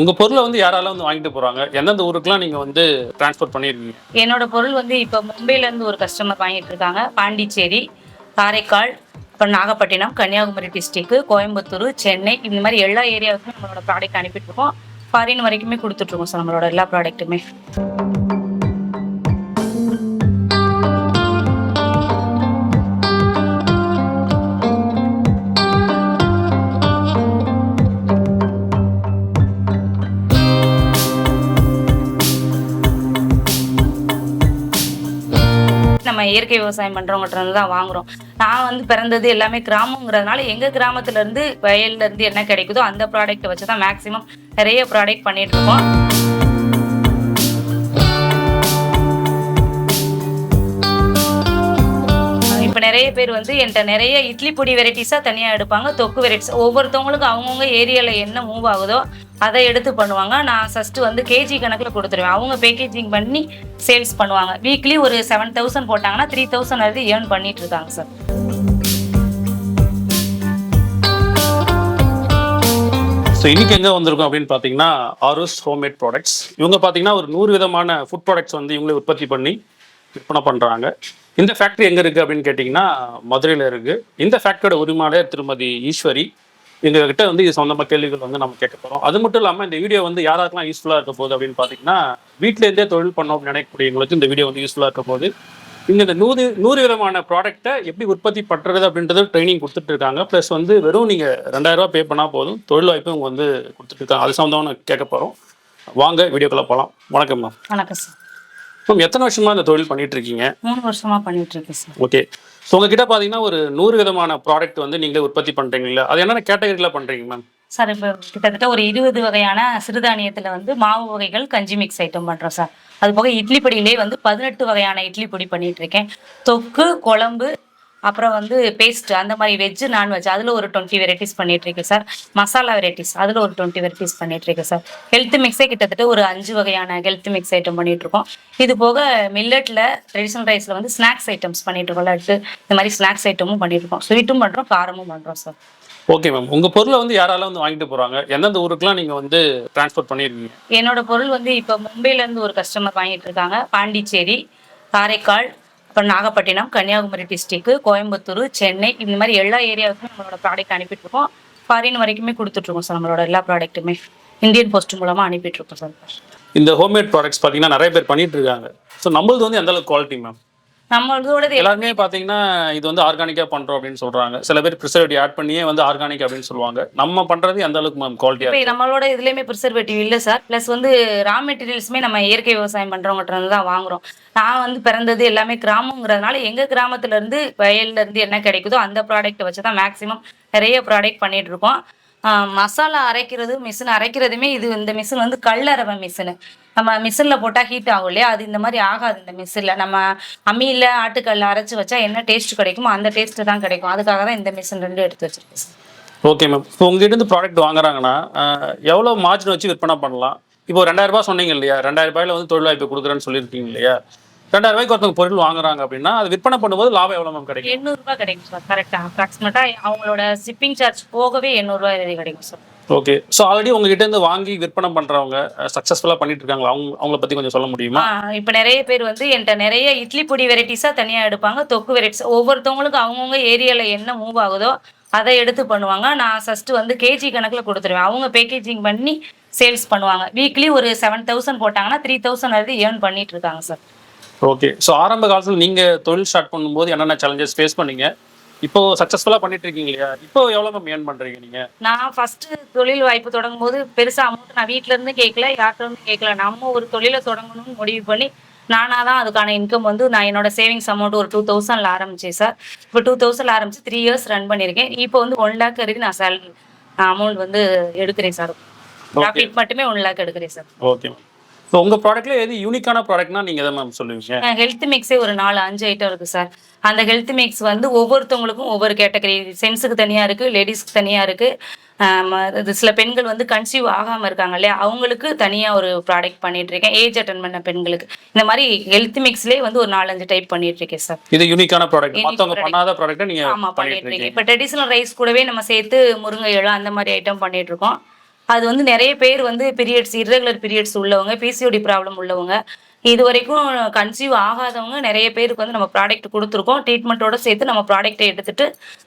உங்க பொருளை வந்து யாரால வந்து வாங்கிட்டு போறாங்க? எந்தெந்த ஊருக்குலாம் நீங்க வந்து டிரான்ஸ்போர்ட் பண்ணிருக்கீங்க? என்னோட பொருள் வந்து இப்போ மும்பையிலேருந்து ஒரு கஸ்டமர் வாங்கிட்டு இருக்காங்க. பாண்டிச்சேரி காரைக்கால் அப்புறம் நாகப்பட்டினம் கன்னியாகுமரி டிஸ்ட்ரிக்ட் கோயம்புத்தூர் சென்னை இந்த மாதிரி எல்லா ஏரியாவுக்கும் நம்மளோட ப்ராடக்ட் அனுப்பிட்டு இருக்கோம். ஃபாரின் வரைக்குமே கொடுத்துட்ருக்கோம் சார் நம்மளோட எல்லா ப்ராடக்ட்டுமே இயற்கை விவசாயம் பண்றவங்கிட்ட இருந்து தான் வாங்குறோம். நான் வந்து பிறந்தது எல்லாமே கிராமங்கிறதுனால எங்க கிராமத்துல இருந்து வயல்ல இருந்து என்ன கிடைக்குதோ அந்த ப்ராடக்ட்டை வச்சு தான் மேக்ஸிமம் நிறைய ப்ராடக்ட் பண்ணிட்டு நிறைய பேர் வந்து என்கிட்ட நிறைய இட்லி பொடி வெரைட்டிஸாக தனியாக எடுப்பாங்க. தொக்கு வெரைட்டிஸ் ஒவ்வொருத்தவங்களுக்கும் அவங்கவுங்க ஏரியாவில் என்ன மூவ் ஆகுதோ அதை எடுத்து பண்ணுவாங்க. நான் ஃபஸ்ட்டு வந்து கேஜி கணக்கில் கொடுத்துருவேன். அவங்க பேக்கேஜிங் பண்ணி சேல்ஸ் பண்ணுவாங்க. வீக்லி ஒரு செவன் தௌசண்ட் போட்டாங்கன்னா த்ரீ தௌசண்ட் அது ஏர்ன் பண்ணிட்டு இருக்காங்க சார் ஸோ இன்னைக்கு எங்கே வந்திருக்கோம் அப்படின்னு பார்த்தீங்கன்னா ஆரோஸ் ஹோம்மேட் ப்ராடக்ட்ஸ் இவங்க பார்த்தீங்கன்னா ஒரு நூறு விதமான ஃபுட் ப்ராடக்ட்ஸ் வந்து இவங்களே உற்பத்தி பண்ணி விற்பனை பண்ணுறாங்க இந்த ஃபேக்ட்ரி எங்கே இருக்குது அப்படின்னு கேட்டிங்கன்னா மதுரையில் இருக்குது இந்த ஃபேக்டரியோட உரிமையாளர் திருமதி ஈஸ்வரி. எங்ககிட்ட வந்து இது சொந்தமாக கேள்விகள் வந்து நம்ம கேட்க போகிறோம் அது மட்டும் இல்லாமல் இந்த வீடியோ வந்து யாராருக்கெல்லாம் யூஸ்ஃபுல்லாக இருக்க போகுது அப்படின்னு பார்த்தீங்கன்னா வீட்டிலேருந்தே தொழில் பண்ணோம் நினைக்கக்கூடியவங்களுக்கு இந்த வீடியோ வந்து யூஸ்ஃபுல்லாக இருக்க போகுது. இங்கே இந்த நூறு நூறு விதமான ப்ராடக்ட்டை எப்படி உற்பத்தி பண்ணுறது அப்படின்றது ட்ரைனிங் கொடுத்துட்டு இருக்காங்க. ப்ளஸ் வந்து வெறும் நீங்கள் ரெண்டாயிரரூபா பே பண்ணால் போதும். தொழில் வாய்ப்பு இவங்க வந்து கொடுத்துட்டு இருக்காங்க. அது சம்மந்தமாக கேட்க போகிறோம் வாங்க வீடியோக்குள்ளே போகலாம் வணக்கம் மேம் வணக்கம் சார் மேம் எத்தனை வருஷமா இந்த தொழில் பண்ணிட்டு இருக்கீங்க மூணு வருஷமா பண்ணிட்டு இருக்கேன் சார். ஓகே. ஸோ உங்ககிட்ட பார்த்தீங்கன்னா ஒரு நூறு விதமான ப்ராடக்ட் வந்து நீங்களே உற்பத்தி பண்றீங்களா அது என்னென்ன கேட்டகரியில் பண்றீங்க மேம் சார் இப்போ கிட்டத்தட்ட ஒரு இருபது வகையான சிறுதானியத்தில் வந்து மாவு வகைகள் கஞ்சி மிக்ஸ் ஐட்டம் பண்ணுறோம் சார். அது போக இட்லி பொடியிலே வந்து பதினெட்டு வகையான இட்லி பொடி பண்ணிட்டு இருக்கேன் தொக்கு குழம்பு அப்புறம் வந்து பேஸ்ட் அந்த மாதிரி வெஜ்ஜு நான்வெஜ் அதில் ஒரு டுவெண்ட்டி வெரைட்டிஸ் பண்ணிட்டு இருக்கேன் சார் மசாலா வெரைட்டிஸ் அதில் ஒரு டுவெண்ட்டி வெரைட்டிஸ் பண்ணிட்டு இருக்கேன் சார் ஹெல்த் மிக்ஸே கிட்டத்தட்ட ஒரு அஞ்சு வகையான ஹெல்த் மிக்ஸ் ஐட்டம் பண்ணிட்டு இருக்கோம் இது போக மில்லட்டில் ட்ரெடிஷ்னல் ரைஸில் வந்து ஸ்நாக்ஸ் ஐட்டம்ஸ் பண்ணிட்டு இருக்கோம் லட்டு இந்த மாதிரி ஸ்நாக்ஸ் ஐட்டமும் பண்ணிட்டு இருக்கோம் ஸ்வீட்டும் பண்ணுறோம் காரமும் பண்ணுறோம் சார் ஓகே மேம் உங்க பொருளை வந்து யாரால வந்து வாங்கிட்டு போறாங்க? எந்தெந்த ஊருக்குலாம் நீங்க வந்து டிரான்ஸ்போர்ட் பண்ணிருக்கீங்க? என்னோட பொருள் வந்து இப்போ மும்பையிலேருந்து ஒரு கஸ்டமர் வாங்கிட்டு இருக்காங்க பாண்டிச்சேரி காரைக்கால் அப்புறம் நாகப்பட்டினம் கன்னியாகுமரி டிஸ்ட்ரிக்ட் கோயம்புத்தூர் சென்னை இந்த மாதிரி எல்லா ஏரியாவுக்கும் நம்மளோட ப்ராடக்ட் அனுப்பிட்டு இருக்கோம் ஃபாரின் வரைக்குமே கொடுத்துட்ருக்கோம் சார் நம்மளோட எல்லா ப்ராடக்ட்டுமே இந்தியன் போஸ்ட் மூலமாக அனுப்பிட்டு இருக்கோம் சார் இந்த ஹோம்மேட் ப்ராடக்ட்ஸ் பார்த்தீங்கன்னா நிறைய பேர் பண்ணிட்டு இருக்காங்க. ஸோ நம்மளது வந்து எந்த அளவுக்கு குவாலிட்டி மேம் நம்மளோடது எல்லாருமே பார்த்தீங்கன்னா இது வந்து ஆர்கானிக்காக பண்ணுறோம் அப்படின்னு சொல்றாங்க. சில பேர் ப்ரிசர்வேட்டிவ் ஆட் பண்ணியே வந்து ஆர்கானிக் அப்படின்னு சொல்லுவாங்க. நம்ம பண்றது எந்த அளவுக்கு மேம் குவாலிட்டியாக இப்போ நம்மளோட இதுலேயுமே ப்ரிசர்வேட்டிவ் இல்லை சார் ப்ளஸ் வந்து ரா மெட்டீரியல்ஸுமே நம்ம இயற்கை விவசாயம் பண்ணுறவங்ககிட்ட இருந்து தான் வாங்குறோம். நான் வந்து பிறந்தது எல்லாமே கிராமங்கிறதுனால எங்கள் கிராமத்துல இருந்து வயல்ல இருந்து என்ன கிடைக்குதோ அந்த ப்ராடக்ட்டை வச்சு தான் மேக்ஸிமம் நிறைய ப்ராடக்ட் பண்ணிட்டு இருக்கோம். ஆஹ் மசாலா அரைக்கிறது மிஷின் அரைக்கிறதுமே இது இந்த மிஷின் வந்து கல்லறவை மிஷினு நம்ம மிஷினில் போட்டால் ஹீட் ஆகும் இல்லையா? அது இந்த மாதிரி ஆகாது இந்த மிஷினில் நம்ம அம்மியில் ஆட்டுக்கல்ல அரைச்சி வச்சா என்ன டேஸ்ட் கிடைக்குமோ அந்த டேஸ்ட்டு தான் கிடைக்கும். அதுக்காக தான் இந்த மிஷின் ரெண்டும் எடுத்து வச்சிருக்கேன் சார் ஓகே மேம் இப்போ உங்ககிட்ட இருந்து ப்ராடக்ட் வாங்குறாங்கன்னா எவ்வளோ மார்ஜின் வச்சு விற்பனை பண்ணலாம்? இப்போ ரெண்டாயிரம் ரூபாய் சொன்னீங்க இல்லையா? ரெண்டாயிரம் ரூபாயில வந்து தொழில் வாய்ப்பு கொடுக்குறேன்னு சொல்லியிருக்கீங்க இல்லையா? ரெண்டாயிரம் ரூபாய்க்கு ஒருத்தவங்க பொருள் வாங்குறாங்க அப்படின்னா அது விற்பனை பண்ணும்போது லாபம் எவ்வளோ மேம் கிடைக்கும்? எண்ணூறுரூபா கிடைக்கும் சார் கரெக்டாக அப்ராக்சிமேட்டாக அவங்களோட ஷிப்பிங் சார்ஜ் போகவே எண்ணூறுரூவா இது கிடைக்கும் சார் ஓகே ஸோ ஆல்ரெடி உங்ககிட்ட இருந்து வாங்கி விற்பனை பண்றவங்க சக்ஸஸ்ஃபுல்லாக பண்ணிட்டு இருக்காங்களா அவங்க அவங்கள பத்தி கொஞ்சம் சொல்ல முடியுமா? இப்போ நிறைய பேர் வந்து என்கிட்ட நிறைய இட்லி பொடி வெரைட்டிஸாக தனியாக எடுப்பாங்க. தொக்கு வெரைட்டிஸ் ஒவ்வொருத்தவங்களுக்கும் அவங்கவுங்க ஏரியாவில் என்ன மூவ் ஆகுதோ அதை எடுத்து பண்ணுவாங்க. நான் ஃபஸ்ட்டு வந்து கேஜி கணக்கில் கொடுத்துருவேன். அவங்க பேக்கேஜிங் பண்ணி சேல்ஸ் பண்ணுவாங்க. வீக்லி ஒரு செவன் தௌசண்ட் போட்டாங்கன்னா த்ரீ தௌசண்ட் வரைக்கும் ஏர்ன் பண்ணிட்டு இருக்காங்க சார் ஓகே ஸோ ஆரம்ப காலத்தில் நீங்க தொழில் ஸ்டார்ட் பண்ணும்போது என்னென்ன சேலஞ்சஸ் ஃபேஸ் பண்ணீங்க? இப்போ சக்ஸஸ்ஃபுல்லாக பண்ணிட்டு இருக்கீங்க இல்லையா இப்போ எவ்வளோ மேம் ஏர்ன் பண்றீங்க நீங்க? நான் ஃபர்ஸ்ட் தொழில் வாய்ப்பு தொடங்கும் போது பெருசா அமௌண்ட் நான் வீட்ல இருந்து கேட்கல யார்கிட்ட இருந்து கேட்கல நம்ம ஒரு தொழிலை தொடங்கணும்னு முடிவு பண்ணி நானாக தான் அதுக்கான இன்கம் வந்து நான் என்னோட சேவிங்ஸ் அமௌண்ட் ஒரு டூ தௌசண்ட்ல ஆரம்பிச்சேன் சார் இப்போ டூ தௌசண்ட்ல ஆரம்பிச்சு த்ரீ இயர்ஸ் ரன் பண்ணியிருக்கேன் இப்போ வந்து ஒன் லேக் வரைக்கும் நான் சேலரி அமௌண்ட் வந்து எடுக்கிறேன் சார் ப்ராஃபிட் மட்டுமே ஒன் லேக் எடுக்கிறேன் சார் ஓகே ஸோ உங்க ப்ராடக்ட்ல எது யூனிக்கான ப்ராடக்ட்னா நீங்க எதை மேம் சொல்லுவீங்க? ஹெல்த் மிக்ஸே ஒரு நாலு அஞ்சு ஐட்டம் இருக்கு சார் அந்த ஹெல்த் மிக்ஸ் வந்து ஒவ்வொருத்தவங்களுக்கும் ஒவ்வொரு கேட்டகரி சென்ஸுக்கு தனியா இருக்கு லேடிஸ்க்கு தனியா இருக்கு. இது சில பெண்கள் வந்து கன்சீவ் ஆகாம இருக்காங்க இல்லையா? அவங்களுக்கு தனியா ஒரு ப்ராடக்ட் பண்ணிட்டு இருக்கேன். ஏஜ் அட்டன் பண்ண பெண்களுக்கு. இந்த மாதிரி ஹெல்த் மிக்ஸ்லேயே வந்து ஒரு நாலஞ்சு டைப் பண்ணிட்டு இருக்கேன் சார் இது யூனிக்கான ப்ராடக்ட் மற்றவங்க. பண்ணாத ப்ராடக்ட்டை நீங்க ஆமா பண்ணிட்டு இருக்கேன். இப்போ ட்ரெடிஷ்னல் ரைஸ் கூடவே நம்ம சேர்த்து முருங்கை இலை அந்த மாதிரி ஐட்டம் பண்ணிட்டு இருக்கோம். அது வந்து நிறைய பேர் வந்து பீரியட்ஸ் irregular பீரியட்ஸ் உள்ளவங்க பிசிஓடி ப்ராப்ளம் உள்ளவங்க இது வரைக்கும் கன்சீவ் ஆகாதவங்க நிறைய பேருக்கு வந்து நம்ம ப்ராடக்ட் கொடுத்துருக்கோம். ட்ரீட்மெண்ட்டோட சேர்த்து நம்ம ப்ராடக்ட்டை எடுத்துட்டு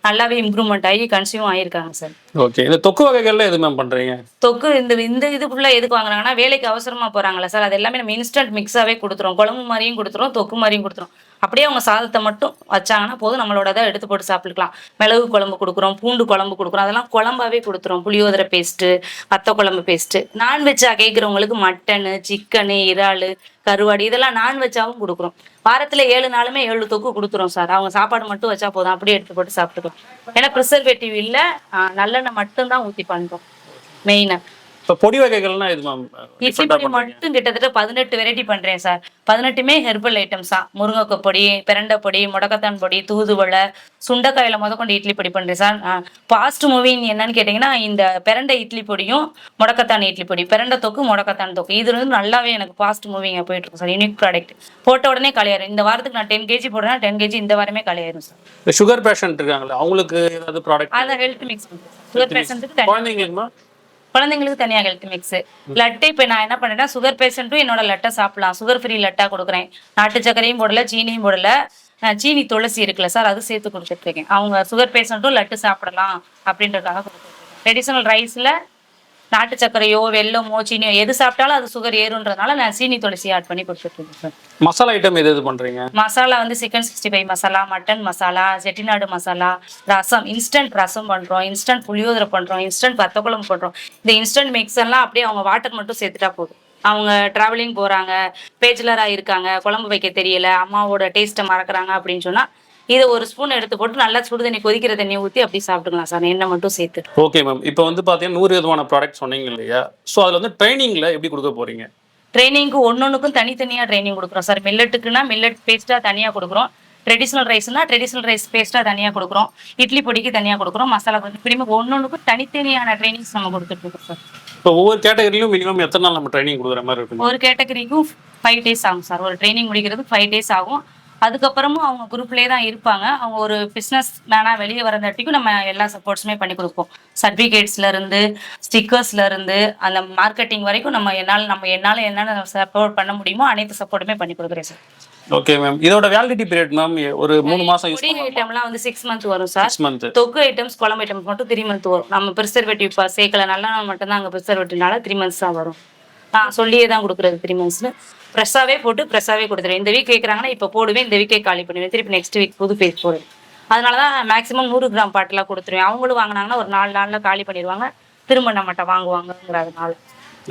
நல்லாவே இம்ப்ரூவ்மெண்ட் ஆகி கன்சீவ் ஆகியிருக்காங்க சார் ஓகே இந்த தொக்கு வகைகள்ல எது மேம் பண்றீங்க? தொக்கு இந்த இந்த இது ஃபுல்லாக எதுக்கு வாங்குறாங்கன்னா வேலைக்கு அவசரமா போறாங்களா சார் அது எல்லாமே நம்ம இன்ஸ்டன்ட் மிக்ஸாவே கொடுத்துரும் குழம்பு மாதிரியும் கொடுத்துரும் தொக்கு மாதிரியும் கொடுத்துரும் அப்படியே அவங்க சாதத்தை மட்டும் வச்சாங்கன்னா போதும். நம்மளோட அதை எடுத்து போட்டு சாப்பிட்டுக்கலாம். மிளகு குழம்பு கொடுக்குறோம் பூண்டு குழம்பு கொடுக்குறோம். அதெல்லாம் குழம்பாவே கொடுத்துரும். புளியோதரை பேஸ்ட்டு வத்த குழம்பு பேஸ்ட்டு நான்வெஜ்ஜாக கேட்குறவங்களுக்கு மட்டனு சிக்கனு இறால் கருவாடு இதெல்லாம் நான்வெஜ்ஜாவும் கொடுக்குறோம். வாரத்தில் ஏழு நாளுமே ஏழு தொக்கு கொடுத்துரும் சார். அவங்க சாப்பாடு மட்டும் வச்சா போதும். அப்படியே எடுத்து போட்டு சாப்பிட்டுக்கலாம். ஏன்னா ப்ரிசர்வேட்டிவ் இல்லை. நல்லெண்ணெய் மட்டும்தான் ஊற்றி பண்ணுறோம் மெயினாக இப்போ பொடி வகைகள்னா எது மேம் இட்லி பொடி மட்டும் கிட்டத்தட்ட பதினெட்டு வெரைட்டி பண்றேன் சார் பதினெட்டுமே ஹெர்பல் ஐட்டம்ஸ் தான் முருங்கைக்காய் பொடி பிரண்டை பொடி முடக்கத்தான் பொடி தூதுவளை சுண்டைக்காயில முத கொண்டு இட்லி பொடி பண்றேன் சார் பாஸ்ட் மூவிங் என்னன்னு கேட்டிங்கன்னா இந்த பிரண்டை இட்லி பொடியும் முடக்கத்தான் இட்லி பொடி பிரண்டை தொக்கு முடக்கத்தான் தொக்கு. இது வந்து நல்லாவே எனக்கு பாஸ்ட் மூவிங்க போயிட்டு இருக்கும் சார் யூனிக் ப்ராடக்ட் போட்ட உடனே காலியாயிரும் இந்த வாரத்துக்கு நான் டென் கேஜி போடுறேன் டென் கேஜி இந்த வாரமே காலியாயிரும் சார் சுகர் பேஷண்ட் இருக்காங்களே அவங்களுக்கு ஏதாவது ப்ராடக்ட் அதை ஹெல்த் மிக்ஸ் பண்ணுறேன் சுகர் பேஷண்ட்டுக்கு குழந்தைங்களுக்கு குழந்தைங்களுக்கு தனியாக ஹெல்த் மிக்ஸ் லட்டு இப்ப நான் என்ன பண்ணேன்னா சுகர் பேஷண்ட்டும் என்னோட லட்டை சாப்பிடலாம். சுகர் ஃப்ரீ லட்டா கொடுக்குறேன். நாட்டு சக்கரையும் போடல சீனியும் போடல. சீனி துளசி இருக்குல்ல சார் அது சேர்த்து கொடுத்துட்டு இருக்கேன். அவங்க சுகர் பேஷண்ட்டும் லட்டு சாப்பிடலாம் அப்படின்றதுக்காக கொடுத்துருக்கேன் ட்ரெடிஷனல் ரைஸ்ல நாட்டு சர்க்கரையோ வெல்லமோ சீனியோ எது சாப்பிட்டாலும் அது சுகர் ஏறுன்றதுனால நான் சீனி துளசி ஆட் பண்ணி கொடுத்துட்ருக்கேன் சார் மசாலா ஐட்டம் எது எது பண்றீங்க? மசாலா வந்து chicken sixty five masala mutton masala Chettinad masala rasam instant rasam பண்ணுறோம் இன்ஸ்டன்ட் புளியோதரை பண்ணுறோம் இன்ஸ்டன்ட் வத்த குழம்பு பண்ணுறோம் இந்த இன்ஸ்டன்ட் மிக்ஸ் எல்லாம் அப்படியே அவங்க வாட்டர் மட்டும் சேர்த்துட்டா போதும். அவங்க ட்ராவலிங் போகிறாங்க பேச்சுலராக இருக்காங்க குழம்பு வைக்க தெரியல அம்மாவோட டேஸ்ட்டை மறக்கறாங்க அப்படின்னு சொன்னால் இதை ஒரு ஸ்பூன் எடுத்து போட்டு நல்லா சுடு தண்ணி கொதிக்கிற தண்ணி ஊற்றி அப்படி சாப்பிட்டுக்கலாம் சார். எண்ணெய் மட்டும் சேர்த்து. ஓகே மேம் இப்போ வந்து பார்த்தீங்கன்னா நூறு விதமான ப்ராடக்ட் சொன்னீங்க இல்லையா? ஸோ அதில் வந்து ட்ரைனிங்கில் எப்படி கொடுக்க போறீங்க? ட்ரைனிங்க்கு ஒன்னொன்றுக்கும் தனித்தனியாக ட்ரைனிங் கொடுக்குறோம் சார். மில்லட்டுக்குன்னா மில்லட் பேஸ்ட்டாக தனியாக கொடுக்குறோம். ட்ரெடிஷ்னல் ரைஸ்னா ட்ரெடிஷ்னல் ரைஸ் பேஸ்ட்டாக தனியாக கொடுக்குறோம். இட்லி பொடிக்கு தனியாக கொடுக்குறோம். மசாலா பொடி இப்படிமே ஒன்னொன்றுக்கும் தனித்தனியான ட்ரைனிங்ஸ் நம்ம கொடுத்துட்ருக்கோம் சார். இப்போ ஒவ்வொரு கேட்டகரியிலும் மினிமம் எத்தனை நாள் நம்ம ட்ரைனிங் கொடுக்குற மாதிரி இருக்குங்க? ஒரு கேட்டகரிக்கும் ஃபைவ் டேஸ் ஆகும் சார். ஒரு ட்ரைனிங் முடிக்கிறதுக்கு ஃபைவ் டேஸ் ஆகும். அதுக்கப்புறமும் அவங்க குரூப்லேயே தான் இருப்பாங்க. அவங்க ஒரு பிஸ்னஸ் மேனாக வெளியே வரந்தாட்டிக்கும் நம்ம எல்லா சப்போர்ட்ஸுமே பண்ணி கொடுப்போம். சர்டிஃபிகேட்ஸ்ல இருந்து ஸ்டிக்கர்ஸ்ல இருந்து அந்த மார்க்கெட்டிங் வரைக்கும் நம்ம என்னால் நம்ம என்னால் என்னென்ன சப்போர்ட் பண்ண முடியுமோ அனைத்து சப்போர்ட்டுமே பண்ணி கொடுக்குறேன் சார் ஓகே மேம் இதோட வேலிடிட்டி பீரியட் மேம் ஒரு மூணு மாசம் யூஸ் பொடி ஐட்டம்லாம் வந்து சிக்ஸ் மந்த் வரும் சார் சிக்ஸ் மந்த் தொக்கு ஐட்டம்ஸ் குழம்பு ஐட்டம்ஸ் மட்டும் த்ரீ மந்த் வரும். நம்ம ப்ரிசர்வேட்டிவ் இப்போ சேர்க்கல நல்லா மட்டும்தான் அங்கே ப்ரிசர்வேட்டிவ்னால த்ரீ மந்த்ஸ் தான் வரும். நான் சொல்லியே தான் கொடுக்குறது த்ரீ மந்த்ஸ்னு ஃப்ரெஷ்ஷாகவே போட்டு ஃப்ரெஷ்ஷாகவே கொடுத்துருவேன். இந்த வீக் கேட்குறாங்கன்னா இப்போ போடுவேன் இந்த வீக்கே காலி பண்ணுவேன். திருப்பி நெக்ஸ்ட் வீக் புது பேஸ் போடுவேன். அதனால தான் மேக்ஸிமம் நூறு கிராம் பாட்டெலாம் கொடுத்துருவேன். அவங்களும் வாங்கினாங்கன்னா ஒரு நாலு நாளில் காலி பண்ணிடுவாங்க. திரும்ப நம்மகிட்ட வாங்குவாங்கங்கிறதுனால.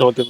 ஓகே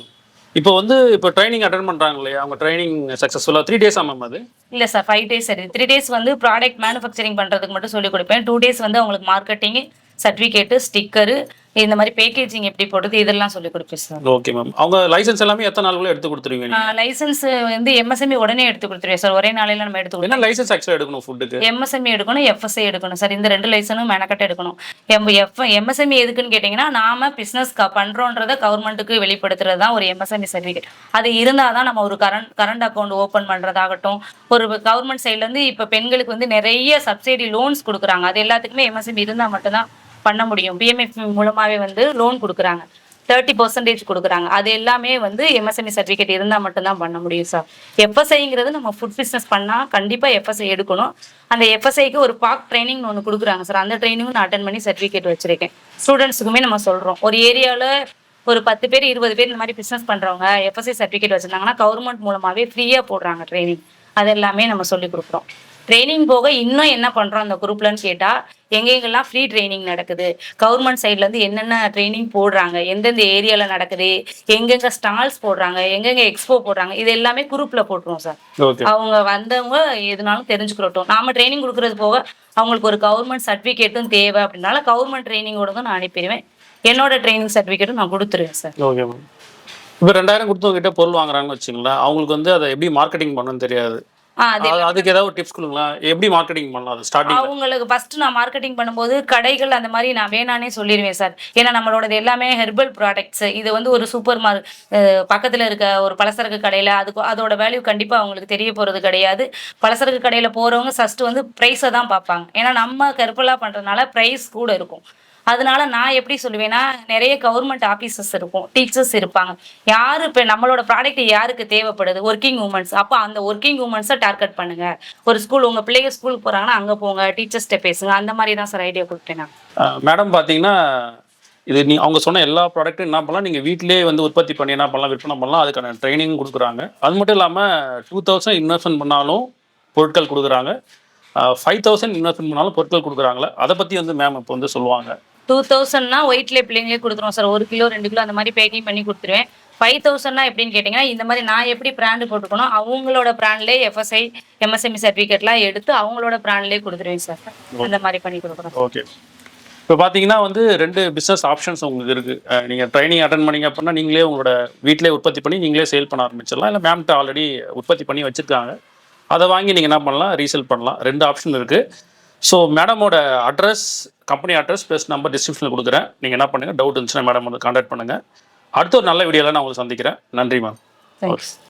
இப்போ வந்து இப்போ ட்ரைனிங் அட்டன் பண்றாங்க இல்லையா அவங்க ட்ரைனிங் சக்ஸஸ்ஃபுல்லாக த்ரீ டேஸ் மேம் அது? இல்லை சார் ஃபைவ் டேஸ் சரி. த்ரீ டேஸ் வந்து ப்ராடக்ட் மேனுஃபேக்சரிங் பண்ணுறதுக்கு மட்டும் சொல்லிக் கொடுப்பேன். டூ டேஸ் வந்து அவங்களுக்கு மார்க்கெட்டிங் சர்டிஃபிகேட்டு ஸ்டிக்கரு இந்த மாதிரி பேக்கேஜிங் எப்படி போடுறது இதெல்லாம் சொல்லிக் கொடுப்பேன் சார் ஓகே மேம் அவங்க லைசன்ஸ் எல்லாமே எத்தனை நாளுக்குள்ள எடுத்து கொடுத்துருவீங்க? லைசன்ஸ் வந்து எம்எஸ்எம்இ உடனே எடுத்து கொடுத்துருவேன் சார். ஒரே நாளையில நம்ம எடுத்து என்ன லைசன்ஸ் ஆக்சுவலாக எடுக்கணும் ஃபுட்டுக்கு எம்எஸ்எம்இ எடுக்கணும் எஃப்எஸ்ஐ எடுக்கணும் சார். இந்த ரெண்டு லைசனும் மெனக்கட்டு எடுக்கணும். எம் எஃப் எம்எஸ்எம்இ எதுக்குன்னு கேட்டிங்கன்னா நாம பிஸ்னஸ் க பண்ணுறோன்றதை கவர்மெண்ட்டுக்கு வெளிப்படுத்துறது தான் ஒரு எம்எஸ்எம்இ சர்டிஃபிகேட் அது இருந்தால் தான் நம்ம ஒரு கரண்ட் கரண்ட் அக்கௌண்ட் ஓப்பன் பண்ணுறதாகட்டும் ஒரு கவர்மெண்ட் சைட்லேருந்து இப்போ பெண்களுக்கு வந்து நிறைய சப்சிடி லோன்ஸ் கொடுக்குறாங்க. அது எல்லாத்துக்குமே எம்எஸ்எம்இ இருந்தால் மட்டும்தான் பண்ண முடியும். பிஎம்எஃப் மூலமாகவே வந்து லோன் கொடுக்குறாங்க. தேர்ட்டி பர்சன்டேஜ் கொடுக்குறாங்க. அது எல்லாமே வந்து எம்எஸ்எம்இ சர்டிஃபிகேட் இருந்தால் மட்டும்தான் பண்ண முடியும் சார் எஃப்எஸ்ஐங்கிறது நம்ம ஃபுட் பிஸ்னஸ் பண்ணால் கண்டிப்பாக எஃப்எஸ்ஐ எடுக்கணும். அந்த எஃப்எஸ்ஐக்கு ஒரு பாக் ட்ரைனிங் ஒன்று கொடுக்குறாங்க சார் அந்த ட்ரைனிங்கும் நான் அட்டன் பண்ணி சர்டிஃபிகேட் வச்சிருக்கேன். ஸ்டூடெண்ட்ஸுக்குமே நம்ம சொல்கிறோம் ஒரு ஏரியாவில் ஒரு பத்து பேர் இருபது பேர் இந்த மாதிரி பிஸ்னஸ் பண்ணுறவங்க எஃப்எஸ்ஐ சர்டிஃபிகேட் வச்சுருந்தாங்கன்னா கவர்மெண்ட் மூலமாகவே ஃப்ரீயாக போடுறாங்க ட்ரைனிங் அது எல்லாமே நம்ம சொல்லி கொடுக்குறோம். ட்ரைனிங் போக இன்னும் என்ன பண்ணுறோம் அந்த குரூப்லன்னு கேட்டால் எங்கெங்கெல்லாம் ஃப்ரீ ட்ரைனிங் நடக்குது? கவர்மெண்ட் சைட்லேருந்து என்னென்ன ட்ரைனிங் போடுறாங்க? எந்தெந்த ஏரியாவில் நடக்குது? எங்கெங்க ஸ்டால்ஸ் போடுறாங்க? எங்கெங்க எக்ஸ்போ போடுறாங்க? இது எல்லாமே குரூப்பில் போட்டுருவோம் சார் அவங்க வந்தவங்க எதுனாலும் தெரிஞ்சுக்கிறட்டும். நாம ட்ரைனிங் கொடுக்கறது போக அவங்களுக்கு ஒரு கவர்மெண்ட் சர்டிஃபிகேட்டும் தேவை அப்படின்னால கவர்மெண்ட் ட்ரைனிங்கோட நான் அனுப்பிடுவேன். என்னோட ட்ரைனிங் சர்டிஃபிகேட்டும் நான் கொடுத்துருவேன் சார் ஓகே மேம் இப்போ ரெண்டாயிரம் கொடுத்தவங்க கிட்ட பொருள் வாங்குறாங்கன்னு வச்சுங்களேன் அவங்களுக்கு வந்து அதை எப்படி மார்க்கெட்டிங் பண்ணணும்னு தெரியாது. அதுக்கு ஏதாவது ஒரு டிப்ஸ் கொடுங்களேன் எப்படி மார்க்கெட்டிங் பண்ணலாம்? அது ஸ்டார்டிங் அவங்களுக்கு ஃபர்ஸ்ட் நான் மார்க்கெட்டிங் பண்ணும்போது கடைகள் அந்த மாதிரி நான் வேணானே சொல்லிடுவேன் சார். ஏன்னா நம்மளோடது எல்லாமே ஹெர்பல் ப்ராடக்ட்ஸ் இது வந்து ஒரு சூப்பர் மார் பக்கத்தில் இருக்க ஒரு பலசரக்கு கடையில் அதுக்கு அதோட வேல்யூ கண்டிப்பாக அவங்களுக்கு தெரிய போகிறது கிடையாது. பலசரக்கு கடையில் போகிறவங்க ஃபர்ஸ்ட் வந்து ப்ரைஸை தான் பார்ப்பாங்க. ஏன்னா நம்ம ஹெர்பலாக பண்ணுறதுனால ப்ரைஸ் கூட இருக்கும். அதனால நான் எப்படி சொல்லுவேன்னா நிறைய கவர்மெண்ட் ஆஃபீஸர்ஸ் இருக்கும் டீச்சர்ஸ் இருப்பாங்க. யார் இப்போ நம்மளோட ப்ராடக்ட் யாருக்கு தேவைப்படுது? ஒர்க்கிங் உமன்ஸ் அப்போ அந்த ஒர்க்கிங் உமன்ஸை டார்கெட் பண்ணுங்க. ஒரு ஸ்கூல் உங்க பிள்ளைங்க ஸ்கூலுக்கு போறாங்கன்னா அங்கே போங்க டீச்சர்ஸ்கிட்ட பேசுங்க. அந்த மாதிரி தான் சார் ஐடியா கொடுத்தேன் நான். மேடம் பார்த்தீங்கன்னா இது நீ அவங்க சொன்ன எல்லா ப்ராடக்ட்டும் என்ன பண்ணலாம்? நீங்கள் வீட்டிலேயே வந்து உற்பத்தி பண்ணி என்ன பண்ணலாம்? விற்பனை பண்ணலாம். அதுக்கான ட்ரைனிங் கொடுக்குறாங்க. அது மட்டும் இல்லாமல் டூ தௌசண்ட் இன்வெஸ்ட்மெண்ட் பண்ணாலும் பொருட்கள் கொடுக்குறாங்க. ஃபைவ் தௌசண்ட் இன்வெஸ்ட்மெண்ட் பண்ணாலும் பொருட்கள் கொடுக்குறாங்களே. அதை பற்றி வந்து மேம் இப்போ வந்து சொல்லுவாங்க. டூ தௌசண்ட்னா ஒயிட்ல பிள்ளைங்களே கொடுத்துருவோம் சார் ஒரு கிலோ ரெண்டு கிலோ அந்த மாதிரி பேக்கிங் பண்ணி கொடுத்துருவேன். ஃபைவ் தௌசண்ட்னா எப்படின்னு கேட்டிங்கன்னா இந்த மாதிரி நான் எப்படி பிராண்டு போட்டுக்கணும் அவங்களோட பிராண்ட்லேயே எஃப்எஸ்ஐ எம்எஸ்எம்இ சர்டிஃபிகேட்லாம் எடுத்து அவங்களோட பிராண்ட்லேயே கொடுத்துருவேன் சார் அந்த மாதிரி பண்ணி கொடுக்குறோம் ஓகே இப்போ பார்த்தீங்கன்னா வந்து ரெண்டு பிஸ்னஸ் ஆப்ஷன்ஸ் உங்களுக்கு இருக்குது நீங்கள் ட்ரைனிங் அட்டன் பண்ணீங்க அப்படின்னா நீங்களே உங்களோட வீட்டிலே உற்பத்தி பண்ணி நீங்களே சேல் பண்ண ஆரம்பிச்சிடலாம். இல்லை மேம்கிட்ட ஆல்ரெடி உற்பத்தி பண்ணி வச்சுருக்காங்க. அதை வாங்கி நீங்கள் என்ன பண்ணலாம்? ரீசேல் பண்ணலாம். ரெண்டு ஆப்ஷன் இருக்குது so மேடமோட address company address plus number டிஸ்கிரிப்ஷனில் கொடுக்குறேன். நீங்கள் என்ன பண்ணுங்கள் டவுட் இருந்துச்சுன்னா மேடம் வந்து காண்டாக்ட் பண்ணுங்கள் அடுத்த ஒரு நல்ல வீடியோவில் நான் உங்களை சந்திக்கிறேன். நன்றி மேம் தேங்க்ஸ்